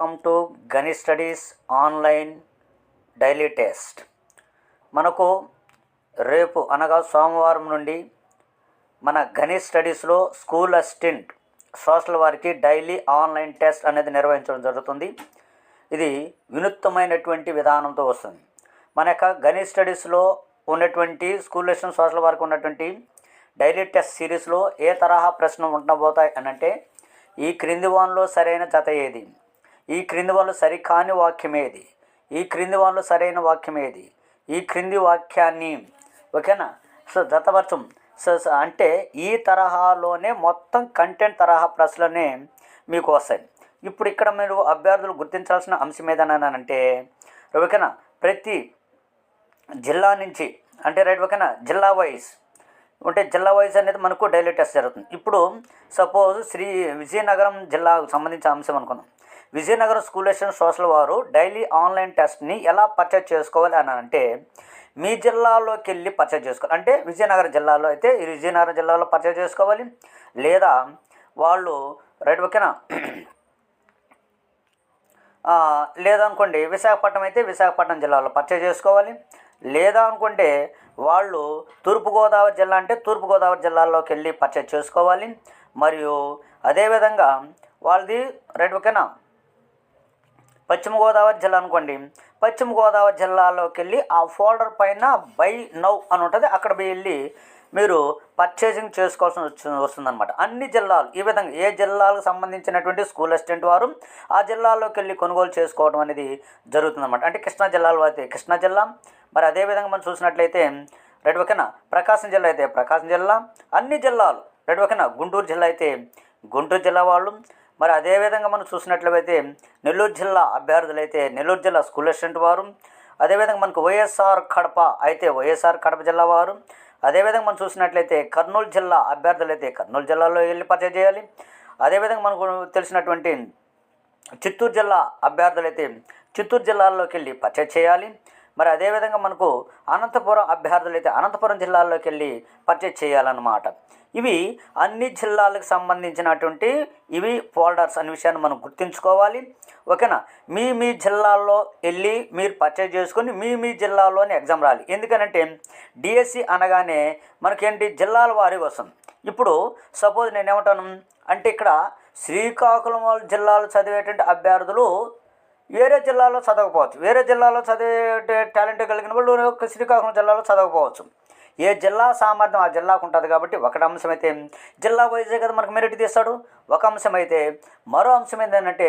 Welcome to Gani studies online daily test. మనకు రేపు అనగా సోమవారం నుండి మన గణి స్టడీస్లో స్కూల్ అసిస్టెంట్ సోషల్ వారికి డైలీ ఆన్లైన్ టెస్ట్ అనేది నిర్వహించడం జరుగుతుంది. ఇది వినూత్నమైనటువంటి విధానంతో వస్తుంది. మన యొక్క గణి స్టడీస్లో ఉన్నటువంటి స్కూల్ అసిస్టెంట్ సోషల్ వారికి ఉన్నటువంటి డైలీ టెస్ట్ సిరీస్లో ఏ తరహా ప్రశ్నలు ఉండబోతాయి అని అంటే ఈ క్రింది వాన్లో సరైన జత ఏది? ఈ క్రింది వాళ్ళు సరికాని వాక్యం ఏది ఈ క్రింది వాళ్ళు సరైన వాక్యం ఏది ఈ క్రింది వాక్యాన్ని ఓకేనా? సో జతపరచం సో సో అంటే ఈ తరహాలోనే మొత్తం కంటెంట్ తరహా ప్రశ్నలనే మీకు వస్తాయి. ఇప్పుడు ఇక్కడ మీరు అభ్యర్థులు గుర్తించాల్సిన అంశం ఏదన్నానంటే ఓకేనా? ప్రతి జిల్లా నుంచి అంటే రైట్ ఓకేనా? జిల్లా వైజ్. అంటే జిల్లా వైజ్ అనేది మనకు డైలీ టెస్ట్ జరుగుతుంది. ఇప్పుడు సపోజ్ శ్రీ విజయనగరం జిల్లాకు సంబంధించిన అంశం అనుకున్నాం విజయనగరం స్కూల్ అసిస్టెంట్ సోషల్ వారు డైలీ ఆన్లైన్ టెస్ట్ని ఎలా పర్చేజ్ చేసుకోవాలి అని అంటే మీ జిల్లాలోకి వెళ్ళి పర్చేజ్ చేసుకోవాలి అంటే విజయనగరం జిల్లాలో అయితే ఈ విజయనగరం జిల్లాలో పర్చేజ్ చేసుకోవాలి. లేదా వాళ్ళు రైట్ ఓకేనా? లేదనుకోండి విశాఖపట్నం అయితే విశాఖపట్నం జిల్లాలో పర్చేజ్ చేసుకోవాలి. లేదా అనుకుంటే వాళ్ళు తూర్పుగోదావరి జిల్లా అంటే తూర్పుగోదావరి జిల్లాలోకి వెళ్ళి పర్చేజ్ చేసుకోవాలి. మరియు అదేవిధంగా వాళ్ళది రైట్ ఓకేనా? పశ్చిమ గోదావరి జిల్లా అనుకోండి. పశ్చిమ గోదావరి జిల్లాలోకి వెళ్ళి ఆ ఫోల్డర్ పైన బై నౌ అని ఉంటుంది. అక్కడ వెళ్ళి మీరు పర్చేసింగ్ చేసుకోవాల్సి వచ్చి వస్తుందన్నమాట. అన్ని జిల్లాలు ఈ విధంగా ఏ జిల్లాలకు సంబంధించినటువంటి స్కూల్ అసిస్టెంట్ వారు ఆ జిల్లాలోకి వెళ్ళి కొనుగోలు చేసుకోవడం అనేది జరుగుతుందన్నమాట. అంటే కృష్ణా జిల్లాలో అయితే కృష్ణా జిల్లా మరి అదేవిధంగా మనం చూసినట్లయితే రెడ్ ఓకేనా ప్రకాశం జిల్లా అయితే ప్రకాశం జిల్లా అన్ని జిల్లాలు రెడ్ ఓకేనా గుంటూరు జిల్లా అయితే గుంటూరు జిల్లా వాళ్ళు మరి అదేవిధంగా మనం చూసినట్లయితే నెల్లూరు జిల్లా అభ్యర్థులు అయితే నెల్లూరు జిల్లా స్కూల్ అసిస్టెంట్ వారు అదేవిధంగా మనకు వైఎస్ఆర్ కడప అయితే వైఎస్ఆర్ కడప జిల్లా వారు అదేవిధంగా మనం చూసినట్లయితే కర్నూలు జిల్లా అభ్యర్థులు అయితే కర్నూలు జిల్లాలో వెళ్ళి పరిచయం చేయాలి. అదేవిధంగా మనకు తెలిసినటువంటి చిత్తూరు జిల్లా అభ్యర్థులైతే చిత్తూరు జిల్లాలోకి వెళ్ళి పరిచయం చేయాలి. మరి అదేవిధంగా మనకు అనంతపురం అభ్యర్థులైతే అనంతపురం జిల్లాలోకి వెళ్ళి పర్చేజ్ చేయాలన్నమాట. ఇవి అన్ని జిల్లాలకు సంబంధించినటువంటి ఇవి ఫోల్డర్స్ అనే విషయాన్ని మనం గుర్తుంచుకోవాలి. ఓకేనా? మీ మీ జిల్లాల్లో వెళ్ళి మీరు పర్చేజ్ చేసుకొని మీ మీ జిల్లాలోనే ఎగ్జామ్ రాయాలి. ఎందుకనంటే డిఎస్సి అనగానే మనకేంటి? జిల్లాల వారి వస్తుంది ఇప్పుడు సపోజ్ నేనేమంటాను? అంటే ఇక్కడ శ్రీకాకుళం జిల్లాలో చదివేటువంటి అభ్యర్థులు వేరే జిల్లాలో చదవకపోవచ్చు. వేరే జిల్లాలో చదివే టాలెంట్ కలిగిన వాళ్ళు శ్రీకాకుళం జిల్లాలో చదవకపోవచ్చు. ఏ జిల్లా సామర్థ్యం ఆ జిల్లాకు ఉంటుంది కాబట్టి ఒకటి అంశం అయితే జిల్లా వైజే కదా మనకు మెరిట్ తీస్తాడు. ఒక అంశం అయితే మరో అంశం ఏంటంటే